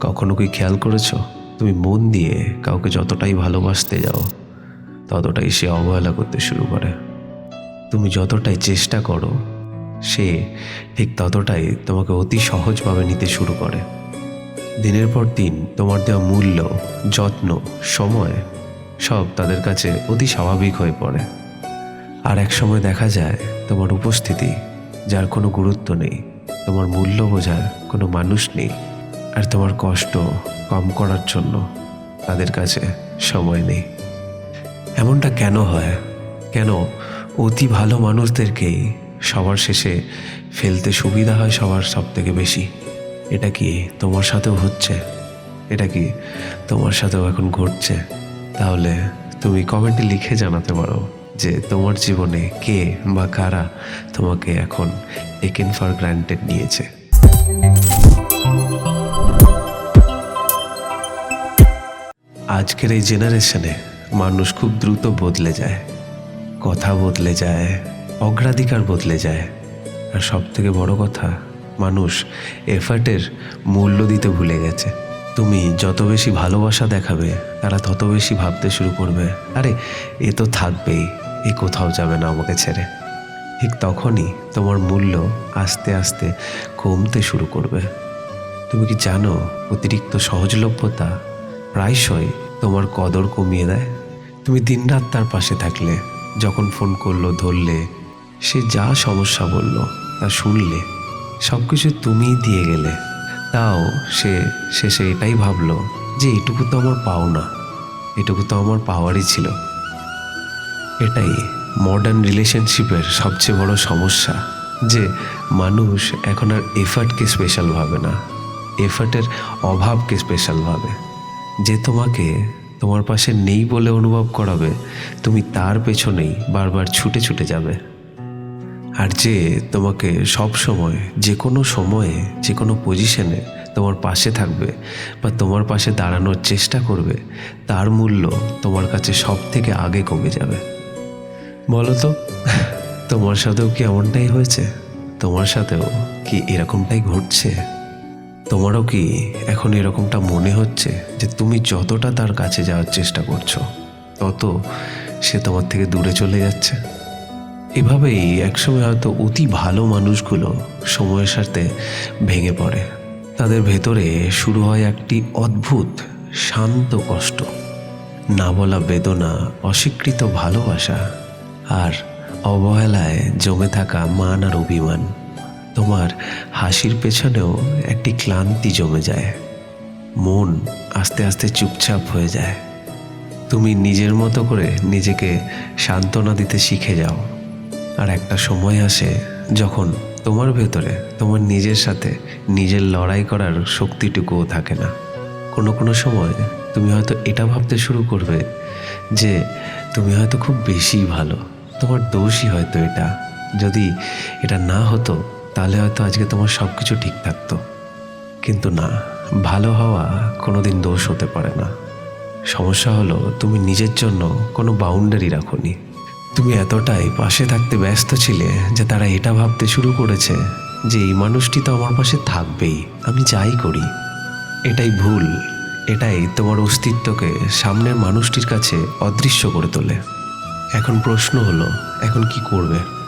কখনো কি খেয়াল করেছ? তুমি মন দিয়ে কাউকে যতটাই ভালোবাসতে যাও, ততটাই সে অবহেলা করতে শুরু করে। তুমি যতটাই চেষ্টা করো, সে ঠিক ততটাই তোমাকে অতি সহজভাবে নিতে শুরু করে। দিনের পর দিন তোমার দেওয়া মূল্য, যত্ন, সময় সব তাদের কাছে অতি স্বাভাবিক হয়ে পড়ে। আর এক সময় দেখা যায় তোমার উপস্থিতি, যার কোনো গুরুত্ব নেই, তোমার মূল্য বোঝার কোনো মানুষ নেই। আর তোমার কষ্ট কম করার জন্য তাদের কাছে সময় নেই। এমনটা কেন হয়? কেন অতি ভালো মানুষদেরকেই সবার শেষে ফেলতে সুবিধা হয় সবার সব থেকে বেশি? এটা কি তোমার সাথেও হচ্ছে? এটা কি তোমার সাথেও এখন ঘটছে? তাহলে তুমি কমেন্টে লিখে জানাতে পারো যে তোমার জীবনে কে বা কারা তোমাকে এখন টেকেন ফর গ্রান্টেড নিয়েছে। আজকের এই জেনারেশনে মানুষ খুব দ্রুত বদলে যায়। কথা বদলে যায়, অগ্রাধিকার বদলে যায়। আর সব থেকে বড় কথা, মানুষ এফার্টের মূল্য দিতে ভুলে গেছে। তুমি যত বেশি ভালোবাসা দেখাবে, তারা তত বেশি ভাবতে শুরু করবে। আরে, এ তো থাকবেই, এ কোথাও যাবে না আমাকে ছেড়ে। ঠিক তখনই তোমার মূল্য আস্তে আস্তে কমতে শুরু করবে। তুমি কি জানো, অতিরিক্ত সহজলভ্যতা প্রায়শই তোমার কদর কমিয়ে দেয়। তুমি দিনরাত তার পাশে থাকলে, যখন ফোন করল, ধরলে, সে যা সমস্যা বলল, তা শুনলে সব কিছু তুমিই দিয়ে গেলে। তাও সে শেষে এটাই ভাবলো যে এটুকু তো আমার পাও না এটুকু তো আমার পাওয়ারই ছিল। এটাই মডার্ন রিলেশনশিপের সবচেয়ে বড় সমস্যা, যে মানুষ এখন আর এফার্টকে স্পেশাল ভাবে না এফার্টের অভাবকে স্পেশাল ভাবে। যে তোমাকে তোমার পাশে নেই বলে অনুভব করাবে, তুমি তার পেছনেই বারবার ছুটে ছুটে যাবে। আর যে তোমাকে সব সময়, যে কোনো সময়ে, যে কোনো পজিশনে তোমার পাশে থাকবে বা তোমার পাশে দাঁড়ানোর চেষ্টা করবে, তার মূল্য তোমার কাছে সব থেকে আগে কমে যাবে। বলো তো, তোমার সাথেও কি এমনটাই হয়েছে? তোমার সাথেও কি এরকমটাই ঘটছে? তোমারও কি এখন এরকমটা মনে হচ্ছে যে তুমি যতটা তার কাছে যাওয়ার চেষ্টা করছ, তত সে তোমার থেকে দূরে চলে যাচ্ছে? এভাবেই একসময় হয়তো অতি ভালো মানুষগুলো সময়ের সাথে ভেঙে পড়ে। তাদের ভেতরে শুরু হয় একটি অদ্ভুত, শান্ত কষ্ট। না বলা বেদনা, অস্বীকৃত ভালোবাসা আর অবহেলায় জমে থাকা মান আর অভিমান। তোমার হাসির পেছনেও একটি ক্লান্তি জমে যায়। মন আস্তে আস্তে চুপচাপ হয়ে যায়। তুমি নিজের মতো করে নিজেকে সান্ত্বনা দিতে শিখে যাও। আর একটা সময় আসে যখন তোমার ভেতরে, তোমার নিজের সাথে নিজের লড়াই করার শক্তিটুকুও থাকে না। কোনো কোনো সময় তুমি হয়তো এটা ভাবতে শুরু করবে যে, তুমি হয়তো খুব বেশি ভালো। তোমার দোষই হয়তো এটা। যদি এটা না হতো তাহলে হয়তো আজকে তোমার সব কিছু ঠিক থাকতো। কিন্তু না, ভালো হওয়া কোনোদিন দোষ হতে পারে না। সমস্যা হলো, তুমি নিজের জন্য কোনো বাউন্ডারি রাখোনি। তুমি এতটাই পাশে থাকতে ব্যস্ত ছিলে যে তারা এটা ভাবতে শুরু করেছে যে এই মানুষটি তো আমার পাশে থাকবেই, আমি যাই করি। এটাই ভুল, এটাই তোমার অস্তিত্বকে সামনের মানুষটির কাছে অদৃশ্য করে তোলে। এখন প্রশ্ন হলো, এখন কি করবে?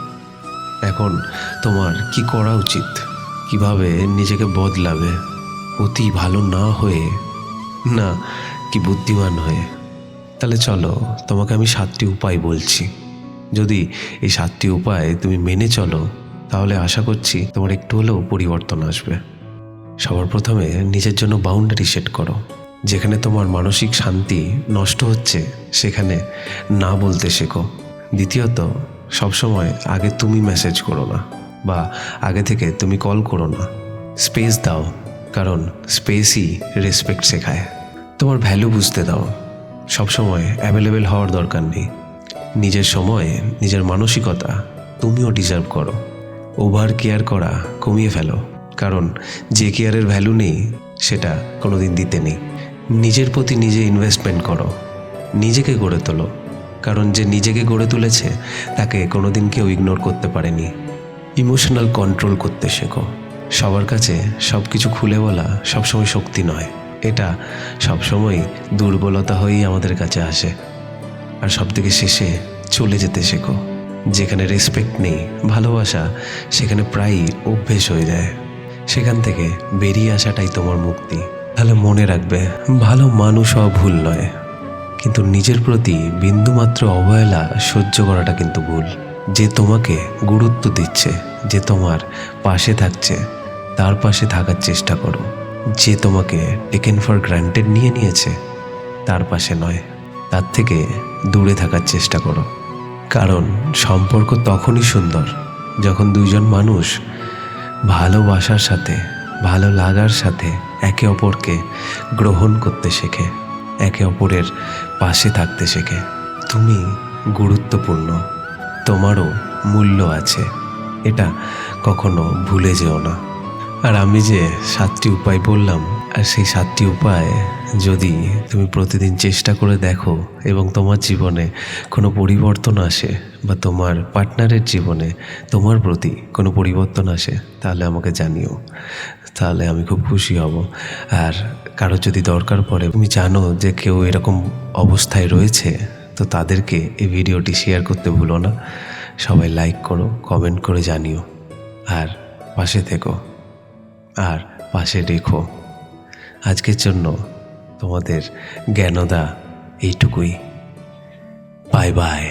এখন তোমার কি করা উচিত? কীভাবে নিজেকে বদলাবে? অতি ভালো না হয়ে? না, কি বুদ্ধিমান হয়ে? তাহলে চলো, তোমাকে আমি সাতটি উপায় বলছি। যদি এই সাতটি উপায় তুমি মেনে চলো, তাহলে আশা করছি তোমার একটু হলেও পরিবর্তন আসবে। সবার প্রথমে নিজের জন্য বাউন্ডারি সেট করো। যেখানে তোমার মানসিক শান্তি নষ্ট হচ্ছে, সেখানে না বলতে শেখো। দ্বিতীয়ত সবসময় আগে তুমি মেসেজ করো না বা আগে থেকে তুমি কল করো না। স্পেস দাও, কারণ স্পেসই রেসপেক্ট শেখায়। তোমার ভ্যালু বুঝতে দাও। সবসময় অ্যাভেলেবেল হওয়ার দরকার নেই। নিজের সময়ে, নিজের মানসিকতা তুমিও ডিজার্ভ করো। ওভার কেয়ার করা কমিয়ে ফেলো, কারণ যে কেয়ারের ভ্যালু নেই, সেটা কোনোদিন দিতে নেই। নিজের প্রতি নিজে ইনভেস্টমেন্ট করো। নিজেকে গড়ে তোলো। কারণ যে নিজেকে গড়ে তুলেছে, তাকে কোনোদিন কেউ ইগনোর করতে পারেনি। ইমোশনাল কন্ট্রোল করতে শেখো। সবার কাছে সব কিছু খুলে বলা সবসময় শক্তি নয়। এটা সবসময় দুর্বলতা হয়েই আমাদের কাছে আসে। আর সব থেকে শেষে চলে যেতে শেখো। যেখানে রেসপেক্ট নেই, ভালোবাসা, সেখানে প্রায়ই অভ্যেস হয়ে যায়। সেখান থেকে বেরিয়ে আসাটাই তোমার মুক্তি। তাহলে মনে রাখবে, ভালো মানুষ হওয়া ভুল নয়। কিন্তু নিজের প্রতি বিন্দুমাত্র অবহেলা সহ্য করাটা কিন্তু ভুল। যে তোমাকে গুরুত্ব দিচ্ছে, যে তোমার পাশে থাকছে, তার পাশে থাকার চেষ্টা করো। যে তোমাকে টেকেন ফর গ্রান্টেড নিয়ে নিয়েছে, তার পাশে নয়। তার থেকে দূরে থাকার চেষ্টা করো। কারণ সম্পর্ক তখনই সুন্দর যখন দুইজন মানুষ ভালোবাসার সাথে, ভালো লাগার সাথে একে অপরকে গ্রহণ করতে শেখে। একে অপরের পাশে থাকতে শেখে। তুমি গুরুত্বপূর্ণ, তোমারও মূল্য আছে, এটা কখনো ভুলে যেও না। আর আমি যে সাতটি উপায় বললাম, আর সেই সাতটি উপায় যদি তুমি প্রতিদিন চেষ্টা করে দেখো এবং তোমার জীবনে কোনো পরিবর্তন আসে বা তোমার পার্টনারের জীবনে তোমার প্রতি কোনো পরিবর্তন আসে, তাহলে আমাকে জানিও। তাহলে আমি খুব খুশি হব। আর কারও যদি দরকার পড়ে, তুমি জানো যে কেউ এরকম অবস্থায় রয়েছে, তো তাদেরকে এই ভিডিওটি শেয়ার করতে ভুলো না। সবাই লাইক করো কমেন্ট করে জানিও। আর পাশে থেকো। আর পাশে রেখো। আজকের জন্য তোমাদের জ্ঞানদা এইটুকুই। Bye bye